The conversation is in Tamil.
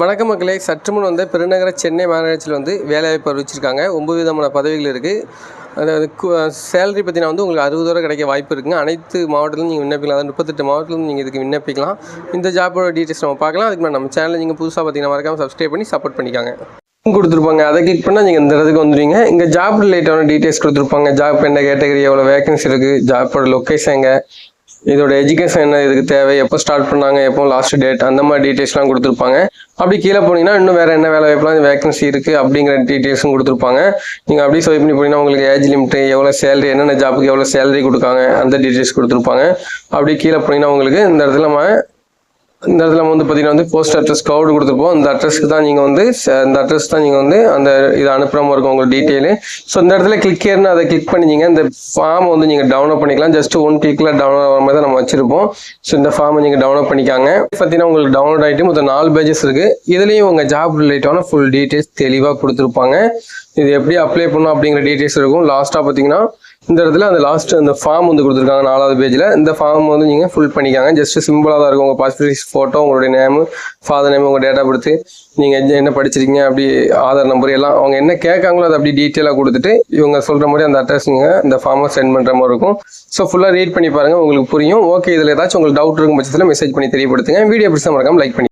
வணக்க மக்களே. சற்று முன் வந்து பெருநகர சென்னை மாநகராட்சியில் வந்து வேலைவாய்ப்பு அறிவிச்சிருக்காங்க ஒம்பது விதமான பதவிகள் இருக்குது அதாவது சேலரி பற்றினா வந்து உங்களுக்கு அறுபது ரூபா கிடைக்க வாய்ப்பு இருக்குங்க. அனைத்து மாவட்டத்திலும் நீங்கள் விண்ணப்பிக்கலாம். அதாவது முப்பத்தெட்டு மாவட்டத்திலும் நீங்கள் இதுக்கு விண்ணப்பிக்கலாம். இந்த ஜாபோட டீட்டெயில்ஸ் நம்ம பார்க்கலாம். அதுக்கு முன்னாடி நம்ம சேனலை நீங்கள் புதுசாக பார்த்தீங்கன்னா மறக்காமல் சப்ஸ்கிரைப் பண்ணி சப்போர்ட் பண்ணிக்காங்க. கொடுத்துருப்பாங்க. அதை கிளிக் பண்ணால் நீங்கள் இந்த இடத்துக்கு வந்துடுவீங்க இங்கே ஜாப் ரிலேட்டடான டீட்டெயில்ஸ் கொடுத்துருப்பாங்க. ஜாப் என்ன கேட்டகரி எவ்வளோ வேகன்சி இருக்குது ஜாப்போட லொக்கேஷன் எங்கே இதோட எஜுகேஷன் என்ன இதுக்கு தேவை? எப்போ ஸ்டார்ட் பண்ணாங்க? எப்போ லாஸ்ட் டேட் அந்த மாதிரி டீட்டெயில்ஸ்லாம் கொடுத்துருப்பாங்க. அப்படி கீழே போனீங்கன்னா இன்னும் வேறு என்ன வேலை வாய்ப்புலாம்? வேகன்சி இருக்குது அப்படிங்கிற டீட்டெயில்ஸும் கொடுத்துருப்பாங்க. நீங்கள் அப்படியே ஸ்வைப் பண்ணி போனீங்கன்னா உங்களுக்கு ஏஜ் லிமிட் எவ்வளோ சேலரி என்னென்ன ஜாப்புக்கு எவ்வளோ சேலரி கொடுக்காங்க அந்த டீட்டெயில்ஸ் கொடுத்துருப்பாங்க. அப்படியே கீழே போனீங்கன்னா உங்களுக்கு இந்த இடத்துல நம்ம இந்த இடத்துல நம்ம வந்து பார்த்தீங்கன்னா வந்து போஸ்ட் அட்ரஸ் கவுடு கொடுத்துருப்போம். இந்த அட்ரஸ்க்கு தான் நீங்கள் வந்து ச- இந்த அட்ரஸ் தான் நீங்கள் வந்து அந்த இதை அனுப்புகிற இருக்கும் உங்களுக்கு டீட்டெயிலு ஸோ இந்த இடத்துல கிளிக் ஏர்னு அதை கிளிக் பண்ணிங்க இந்த ஃபார்ம் வந்து நீங்கள் டவுன்லோட் பண்ணிக்கலாம். ஜஸ்ட் ஒன் கிளிக்கில் டவுன்லோட் ஆகிற மாதிரி தான் நம்ம வச்சிருப்போம். ஸோ இந்த ஃபார்மை நீங்கள் டவுன்லோட் பண்ணிக்காங்க. பார்த்தீங்கன்னா உங்களுக்கு டவுன்லோட் ஆகிட்டு மொத்தம் நாலு பேஜஸ் இருக்குது இதுலேயும் உங்கள் ஜாப் ரிலேட்டான ஃபுல் டீட்டெயில்ஸ் தெளிவாக கொடுத்துருப்பாங்க. இது எப்படி அப்ளை பண்ணணும் அப்படிங்கிற டீட்டெயில்ஸ் இருக்கும். லாஸ்ட்டாக பார்த்தீங்கன்னா இந்த இடத்துல அந்த லாஸ்ட் அந்த ஃபார்ம் வந்து கொடுத்துருக்காங்க நாலாவது பேஜில் இந்த ஃபார்ம் வந்து நீங்கள் ஃபுல் பண்ணிக்காங்க. ஜஸ்ட் சிம்பிளாக தான் இருக்கும். உங்கள் பாஸ்போர்ட் ஃபோட்டோ உங்களுடைய நேமு ஃபாதர் நேம் உங்கள் டேட்டா கொடுத்து நீங்கள் என்ன படிச்சிருக்கீங்க அப்படி ஆதார் நம்பர் எல்லாம் அவங்க என்ன கேட்காங்களோ அதை அப்படி டீட்டெயிலாக கொடுத்துட்டு இவங்க சொல்கிற மாதிரி அந்த அட்ரஸ் நீங்கள் இந்த ஃபார்மை சென்ட் பண்ணுற மாதிரி இருக்கும். ஸோ ஃபுல்லாக ரீட் பண்ணி பாருங்கள் உங்களுக்கு புரியும். ஓகே இதில் ஏதாச்சும் உங்களுக்கு டவுட் இருக்கும் பட்சத்தில் மெசேஜ் பண்ணி தெரியப்படுத்துங்க. வீடியோ பிடிச்சா மறக்காமல் லைக் பண்ணி